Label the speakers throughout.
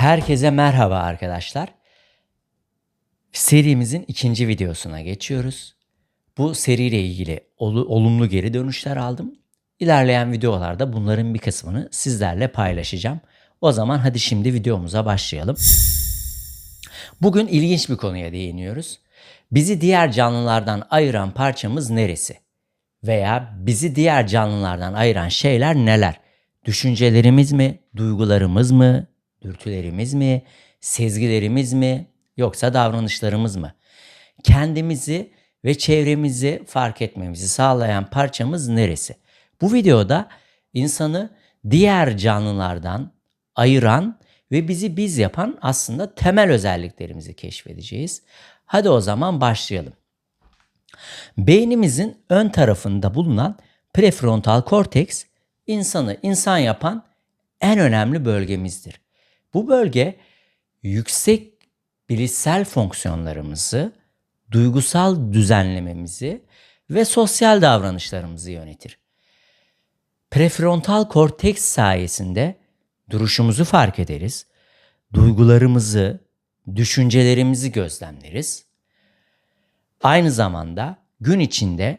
Speaker 1: Herkese merhaba arkadaşlar. Serimizin ikinci videosuna geçiyoruz. Bu seriyle ilgili olu- olumlu geri dönüşler aldım. İlerleyen videolarda bunların bir kısmını sizlerle paylaşacağım. O zaman hadi şimdi videomuza başlayalım. Bugün ilginç bir konuya değiniyoruz. Bizi diğer canlılardan ayıran parçamız neresi? Veya bizi diğer canlılardan ayıran şeyler neler? Düşüncelerimiz mi, duygularımız mı, dürtülerimiz mi, sezgilerimiz mi yoksa davranışlarımız mı? Kendimizi ve çevremizi fark etmemizi sağlayan parçamız neresi? Bu videoda insanı diğer canlılardan ayıran ve bizi biz yapan aslında temel özelliklerimizi keşfedeceğiz. Hadi o zaman başlayalım. Beynimizin ön tarafında bulunan prefrontal korteks insanı insan yapan en önemli bölgemizdir. Bu bölge yüksek bilişsel fonksiyonlarımızı, duygusal düzenlememizi ve sosyal davranışlarımızı yönetir. Prefrontal korteks sayesinde duruşumuzu fark ederiz, duygularımızı, düşüncelerimizi gözlemleriz. Aynı zamanda gün içinde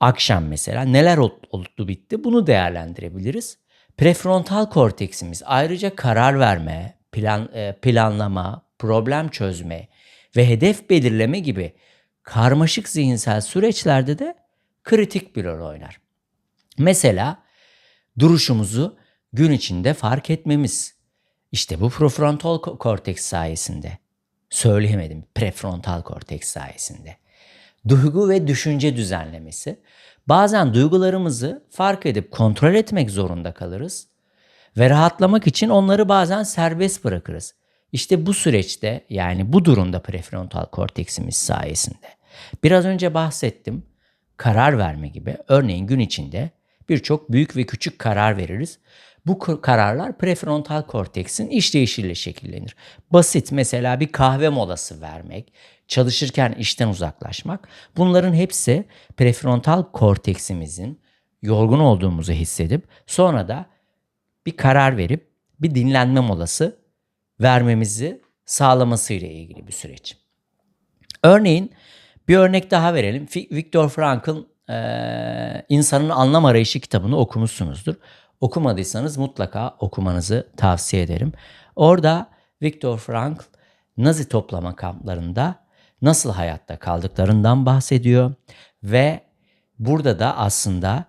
Speaker 1: akşam mesela neler ol- oldu bitti bunu değerlendirebiliriz. Prefrontal korteksimiz ayrıca karar verme, plan, e, planlama, problem çözme ve hedef belirleme gibi karmaşık zihinsel süreçlerde de kritik bir rol oynar. Mesela duruşumuzu gün içinde fark etmemiz. İşte bu prefrontal ko- korteks sayesinde. Söyleyemedim. Prefrontal korteks sayesinde. Duygu ve düşünce düzenlemesi. Bazen duygularımızı fark edip kontrol etmek zorunda kalırız ve rahatlamak için onları bazen serbest bırakırız. İşte bu süreçte yani bu durumda prefrontal korteksimiz sayesinde. Biraz önce bahsettim. Karar verme gibi örneğin gün içinde birçok büyük ve küçük karar veririz. Bu kararlar prefrontal korteksin işleyişiyle şekillenir. Basit mesela bir kahve molası vermek, çalışırken işten uzaklaşmak. Bunların hepsi prefrontal korteksimizin yorgun olduğumuzu hissedip sonra da bir karar verip bir dinlenme molası vermemizi sağlamasıyla ilgili bir süreç. Örneğin bir örnek daha verelim. Viktor Frankl'ın eee, İnsanın Anlam Arayışı kitabını okumuşsunuzdur. Okumadıysanız mutlaka okumanızı tavsiye ederim. Orada Viktor Frankl Nazi toplama kamplarında nasıl hayatta kaldıklarından bahsediyor ve burada da aslında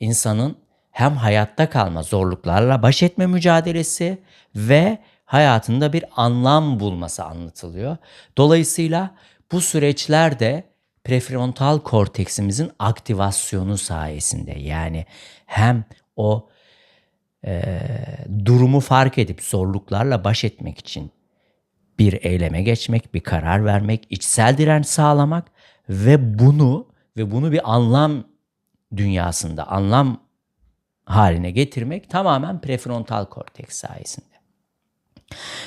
Speaker 1: insanın hem hayatta kalma zorluklarla baş etme mücadelesi ve hayatında bir anlam bulması anlatılıyor. Dolayısıyla bu süreçler de prefrontal korteksimizin aktivasyonu sayesinde yani hem o e, durumu fark edip zorluklarla baş etmek için bir eyleme geçmek, bir karar vermek, içsel direnç sağlamak ve bunu ve bunu bir anlam dünyasında anlam haline getirmek tamamen prefrontal korteks sayesinde.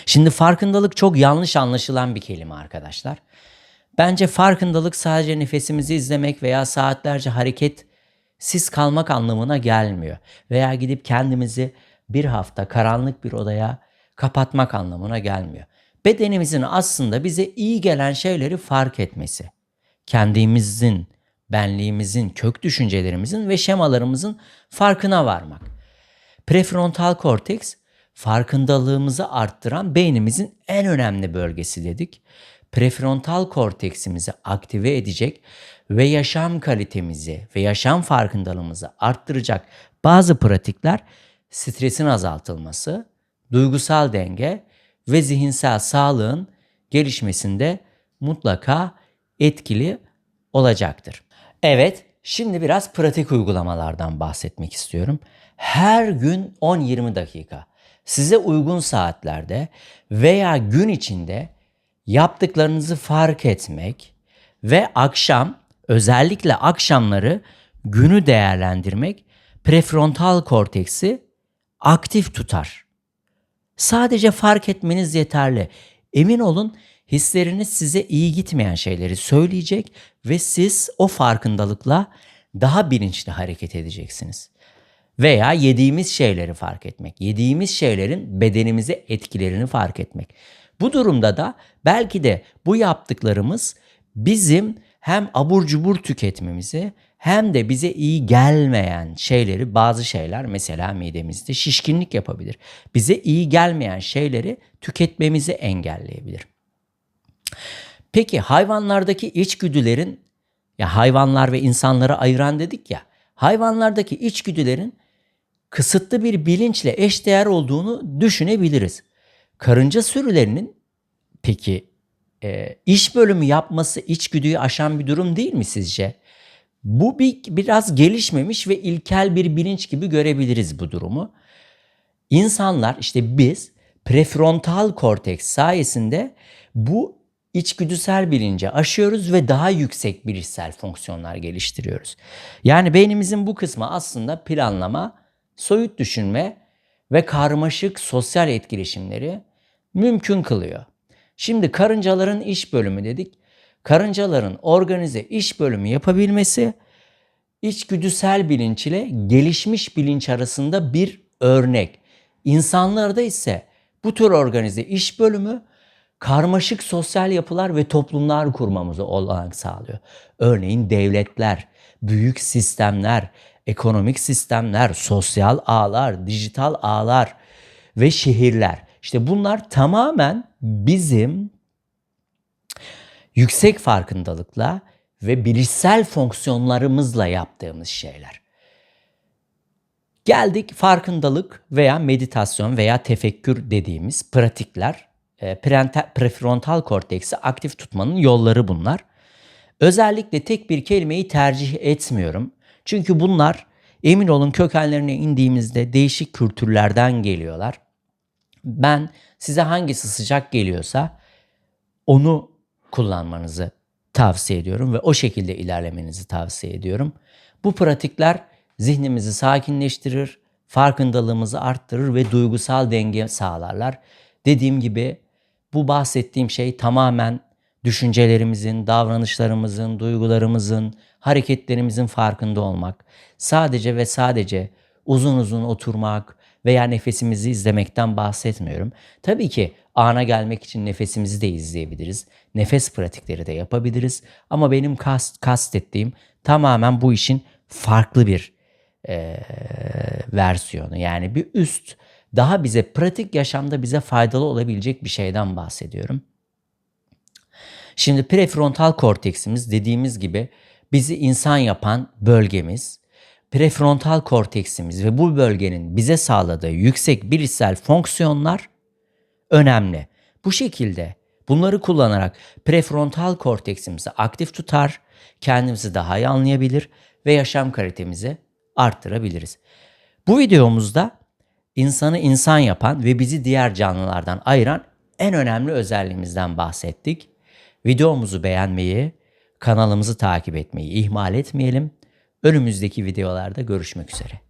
Speaker 1: Şimdi farkındalık çok yanlış anlaşılan bir kelime arkadaşlar. Bence farkındalık sadece nefesimizi izlemek veya saatlerce hareketsiz kalmak anlamına gelmiyor. Veya gidip kendimizi bir hafta karanlık bir odaya kapatmak anlamına gelmiyor. Bedenimizin aslında bize iyi gelen şeyleri fark etmesi. Kendimizin, benliğimizin, kök düşüncelerimizin ve şemalarımızın farkına varmak. Prefrontal korteks farkındalığımızı arttıran beynimizin en önemli bölgesi dedik. Prefrontal korteksimizi aktive edecek ve yaşam kalitemizi ve yaşam farkındalığımızı arttıracak bazı pratikler stresin azaltılması, duygusal denge ve zihinsel sağlığın gelişmesinde mutlaka etkili olacaktır. Evet, şimdi biraz pratik uygulamalardan bahsetmek istiyorum. Her gün 10-20 dakika size uygun saatlerde veya gün içinde yaptıklarınızı fark etmek ve akşam özellikle akşamları günü değerlendirmek prefrontal korteksi aktif tutar. Sadece fark etmeniz yeterli. Emin olun hisleriniz size iyi gitmeyen şeyleri söyleyecek ve siz o farkındalıkla daha bilinçli hareket edeceksiniz. Veya yediğimiz şeyleri fark etmek. Yediğimiz şeylerin bedenimize etkilerini fark etmek. Bu durumda da belki de bu yaptıklarımız bizim hem abur cubur tüketmemizi hem de bize iyi gelmeyen şeyleri bazı şeyler mesela midemizde şişkinlik yapabilir. Bize iyi gelmeyen şeyleri tüketmemizi engelleyebilir. Peki hayvanlardaki içgüdülerin ya hayvanlar ve insanları ayıran dedik ya. Hayvanlardaki içgüdülerin kısıtlı bir bilinçle eşdeğer olduğunu düşünebiliriz. Karınca sürülerinin peki e, iş bölümü yapması içgüdüyü aşan bir durum değil mi sizce? Bu bir, biraz gelişmemiş ve ilkel bir bilinç gibi görebiliriz bu durumu. İnsanlar işte biz prefrontal korteks sayesinde bu içgüdüsel bilince aşıyoruz ve daha yüksek bilişsel fonksiyonlar geliştiriyoruz. Yani beynimizin bu kısmı aslında planlama, soyut düşünme ve karmaşık sosyal etkileşimleri mümkün kılıyor. Şimdi karıncaların iş bölümü dedik. Karıncaların organize iş bölümü yapabilmesi içgüdüsel bilinç ile gelişmiş bilinç arasında bir örnek. İnsanlarda ise bu tür organize iş bölümü karmaşık sosyal yapılar ve toplumlar kurmamızı olanak sağlıyor. Örneğin devletler, büyük sistemler, ekonomik sistemler, sosyal ağlar, dijital ağlar ve şehirler. İşte bunlar tamamen bizim yüksek farkındalıkla ve bilişsel fonksiyonlarımızla yaptığımız şeyler. Geldik farkındalık veya meditasyon veya tefekkür dediğimiz pratikler e, prefrontal korteksi aktif tutmanın yolları bunlar. Özellikle tek bir kelimeyi tercih etmiyorum. Çünkü bunlar emin olun kökenlerine indiğimizde değişik kültürlerden geliyorlar. Ben size hangisi sıcak geliyorsa onu kullanmanızı tavsiye ediyorum ve o şekilde ilerlemenizi tavsiye ediyorum. Bu pratikler zihnimizi sakinleştirir, farkındalığımızı arttırır ve duygusal denge sağlarlar. Dediğim gibi bu bahsettiğim şey tamamen düşüncelerimizin, davranışlarımızın, duygularımızın, hareketlerimizin farkında olmak. Sadece ve sadece uzun uzun oturmak veya nefesimizi izlemekten bahsetmiyorum. Tabii ki ana gelmek için nefesimizi de izleyebiliriz. Nefes pratikleri de yapabiliriz. Ama benim kast, kastettiğim tamamen bu işin farklı bir e, versiyonu. Yani bir üst daha bize pratik yaşamda bize faydalı olabilecek bir şeyden bahsediyorum. Şimdi prefrontal korteksimiz dediğimiz gibi bizi insan yapan bölgemiz. Prefrontal korteksimiz ve bu bölgenin bize sağladığı yüksek bilişsel fonksiyonlar önemli. Bu şekilde bunları kullanarak prefrontal korteksimizi aktif tutar, kendimizi daha iyi anlayabilir ve yaşam kalitemizi arttırabiliriz. Bu videomuzda insanı insan yapan ve bizi diğer canlılardan ayıran en önemli özelliğimizden bahsettik. Videomuzu beğenmeyi, kanalımızı takip etmeyi ihmal etmeyelim. Önümüzdeki videolarda görüşmek üzere.